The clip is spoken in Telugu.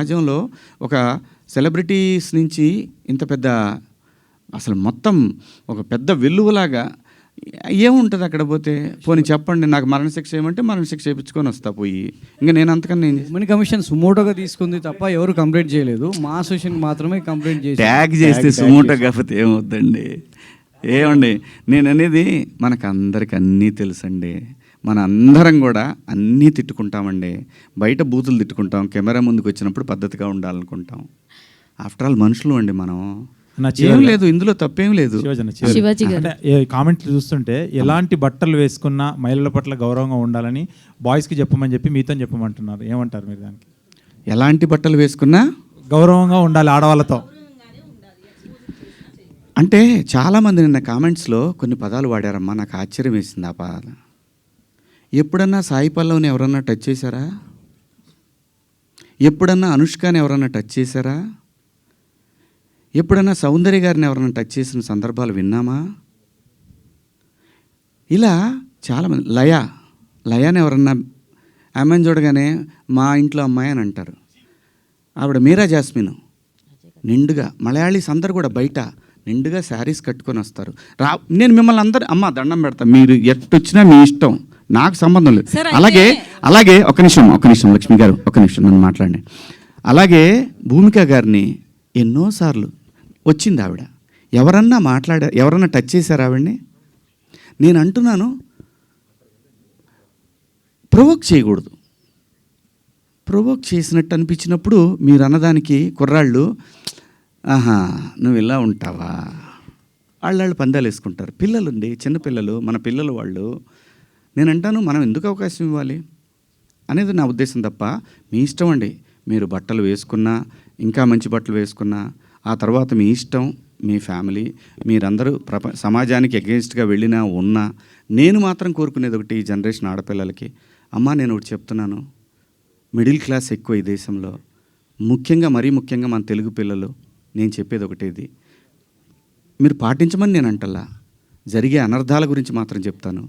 సమాజంలో ఒక సెలబ్రిటీస్ నుంచి ఇంత పెద్ద అసలు మొత్తం ఒక పెద్ద వెల్లువలాగా ఏముంటుంది అక్కడ పోతే? పోనీ చెప్పండి నాకు మరణశిక్ష ఏమంటే మరణశిక్ష చేయించుకొని వస్తా పోయి. ఇంకా నేను అంతకన్నా నేను ఉమెన్ కమిషన్ సుమోటోగా తీసుకుంది తప్ప ఎవరు కంప్లైంట్ చేయలేదు. మా అసోసియేషన్ మాత్రమే కంప్లైంట్ చేసి ట్యాగ్ చేస్తే సుమోటో కాకపోతే ఏమవుద్దండి? ఏమండి? నేను అనేది మనకు అందరికి అన్నీ తెలుసండి. మన అందరం కూడా అన్నీ తిట్టుకుంటామండి. బయట బూతులు తిట్టుకుంటాం. కెమెరా ముందుకు వచ్చినప్పుడు పద్ధతిగా ఉండాలనుకుంటాం. ఆఫ్టర్ ఆల్ మనుషులు అండి మనం. నా ఏం లేదు ఇందులో తప్పేం లేదు. కామెంట్లు చూస్తుంటే ఎలాంటి బట్టలు వేసుకున్నా మహిళల పట్ల గౌరవంగా ఉండాలని బాయ్స్కి చెప్పమని చెప్పి మీతో చెప్పమంటున్నారు. ఏమంటారు మీరు దానికి? ఎలాంటి బట్టలు వేసుకున్నా? గౌరవంగా ఉండాలి ఆడవాళ్ళతో. అంటే చాలామంది నిన్న కామెంట్స్లో కొన్ని పదాలు వాడారమ్మా. నాకు ఆశ్చర్యం వేసింది ఆ పదాలు. ఎప్పుడన్నా సాయి పల్లవిని ఎవరన్నా టచ్ చేశారా? ఎప్పుడన్నా అనుష్కని ఎవరన్నా టచ్ చేశారా? ఎప్పుడన్నా సౌందర్య గారిని ఎవరన్నా టచ్ చేసిన సందర్భాలు విన్నామా? ఇలా చాలామంది లయ లయాని ఎవరన్నా అమ్మాయిని చూడగానే మా ఇంట్లో అమ్మాయి అని అంటారు. ఆవిడ మీరా జాస్మిన్? నిండుగా మలయాళీస్ అందరు కూడా బయట నిండుగా శారీస్ కట్టుకొని వస్తారు. రా నేను మిమ్మల్ని అందరు అమ్మ దండం పెడతా. మీరు ఎట్టొచ్చినా మీ ఇష్టం. నాకు సంబంధం లేదు. అలాగే అలాగే ఒక నిమిషం ఒక నిమిషం లక్ష్మి గారు ఒక నిమిషం నన్ను మాట్లాడండి. అలాగే భూమిక గారిని ఎన్నోసార్లు వచ్చింది ఆవిడ. ఎవరన్నా మాట్లాడారు ఎవరన్నా టచ్ చేశారు ఆవిడని? నేను అంటున్నాను ప్రొవోక్ చేయకూడదు. ప్రొవోక్ చేసినట్టు అనిపించినప్పుడు మీరు అన్నదానికి కుర్రాళ్ళు ఆహా నువ్వు ఇలా ఉంటావా? వాళ్ళు వాళ్ళు పందాలు వేసుకుంటారు. పిల్లలు అండి చిన్నపిల్లలు మన పిల్లలు వాళ్ళు నేను అంటాను మనం ఎందుకు అవకాశం ఇవ్వాలి? అనేది నా ఉద్దేశం తప్ప మీ ఇష్టం అండి. మీరు బట్టలు వేసుకున్నా ఇంకా మంచి బట్టలు వేసుకున్నా ఆ తర్వాత మీ ఇష్టం మీ ఫ్యామిలీ మీరందరూ ప్రప సమాజానికి అగెన్స్ట్గా వెళ్ళినా ఉన్నా నేను మాత్రం కోరుకునేది ఒకటి ఈ జనరేషన్ ఆడపిల్లలకి. అమ్మా నేను ఒకటి చెప్తున్నాను. మిడిల్ క్లాస్ ఎక్కువ ఈ దేశంలో. ముఖ్యంగా మరీ ముఖ్యంగా మన తెలుగు పిల్లలు నేను చెప్పేది ఒకటేది మీరు పాటించమని నేను అంటల్లా. జరిగే అనర్థాల గురించి మాత్రం చెప్తాను.